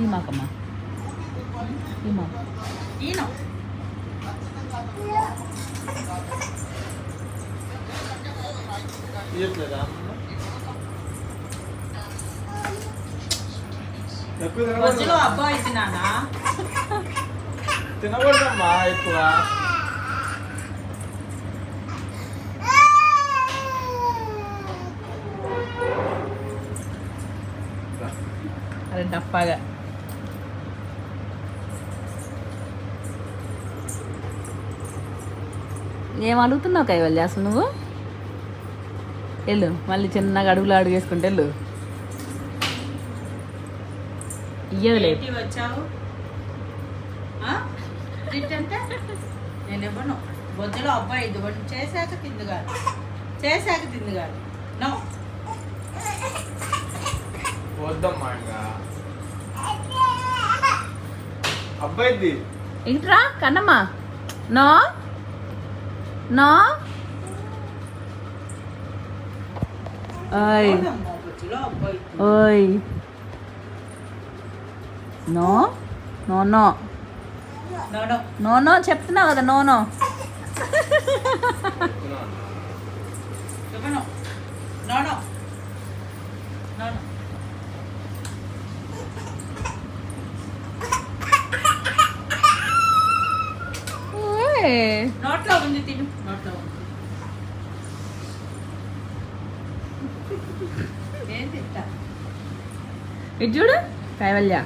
ఈ మాకమ్మా ఈ మాకు ఈయన ఇయ్యట్లేదా ఎక్కువ బొజ్జులో తినకూడదు అబ్బాయి తినానా తినకూడదమ్మా ఎక్కువ అరే డప్పాగా ఏం అడుగుతున్నావు కైవల్య అసలు నువ్వు? వెళ్ళు మళ్ళీ చిన్నగా అడుగులు అడుగేసుకుంటే వెళ్ళు. ఇయ్యదులే. ఏంటి వచ్చావు? ఆ? తింటంటే నేను ఇవ్వను. బొజ్జులో అబ్బాయి చేశాక తిందుగాడు చేశాక తిందుగాడు నో. వద్దమ్మా ఇంకా. అబ్బాయిది ఇట్రా కన్నమ్మా? నో? నో? ఓయ్. ఓయ్. No? No no. No no చెప్తున్నావు కదా no no. No no. No no ఓయ్. నోట్లో ఉంది తిను నోట్లో ఉంది ఏం తింటా ఇటు చూడు కైవల్య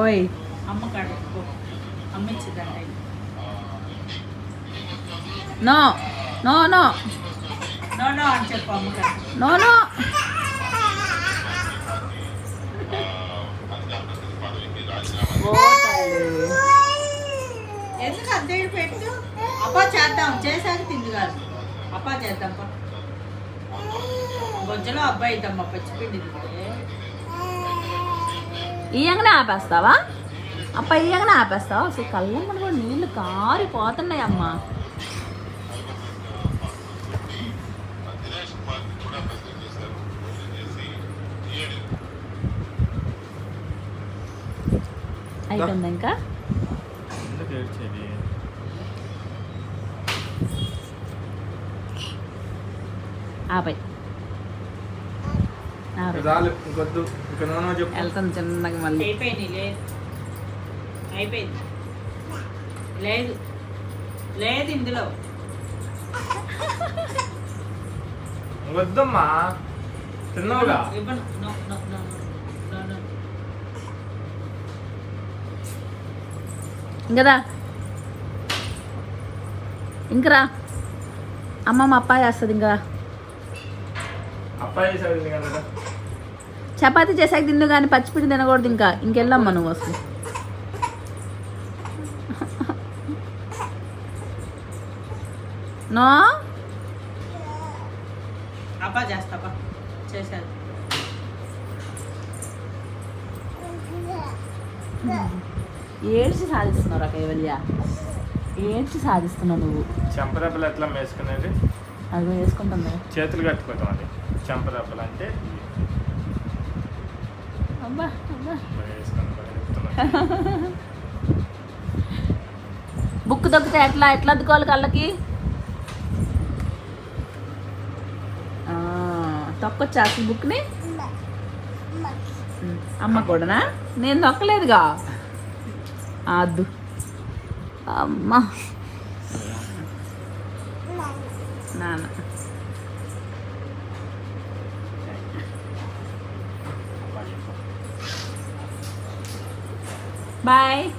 ఓయ్ అమ్మ కాడ పెట్టుకో. అమ్మ ఇచ్చిందంట ఇది. No no no no no అని చెప్పు అమ్మ కాడ నో నో ఎందుకు అంతే పెట్టు. అప్పా చేద్దాం. చేశాక తింది కాదు. అప్పా చేద్దాం. బొజ్జలో అబ్బాయి ఇద్దాం పచ్చిపిండి ఇయ్యంగానే ఆపేస్తావా? అప్ప ఇయ్యంగానే ఆపేస్తావా? అసలు కళ్ళం కూడా నీళ్ళు కారిపోతున్నాయి అమ్మా. అయిపోయిందా ఇంకా? ఆపై. వెళ్తాను చిన్నగా మళ్ళీ. అయిపోయింది లేదు. అయిపోయింది. లేదు. లేదు ఇందులో. వద్దమ్మా. తిన్నావుగా? ఇవ్వను. No no no no no ఇంకదా? ఇంకరా? అమ్మమ్మ అప్ప చేస్తుంది ఇంకా చపాతీ చేసాక తిందు కానీ పచ్చిపిడి తినకూడదు ఇంకా. ఇంకెళ్ళమ్మా నువ్వు అసలు నో? అబ్బా చేస్తాపా. చేశారు ఏడ్చి సాధిస్తున్నావు కైవల్య. ఏడ్చి సాధిస్తున్నావు నువ్వు. చెంపదెబ్బలు ఎట్లా వేసుకునేది అది వేసుకుంటుంది చేతులు కట్టుకోవటం అది చెంపదెబ్బలు అంటే అబ్బా అబ్బా. బుక్ దొక్కితే ఎట్లా ఎట్లా అద్దుకోవాలి కళ్ళకి? తొక్కొచ్చా అసలు బుక్ని? అమ్మ కూడానా? నేను దొక్కలేదుగా ఆ, అద్దు. అమ్మ. Bye.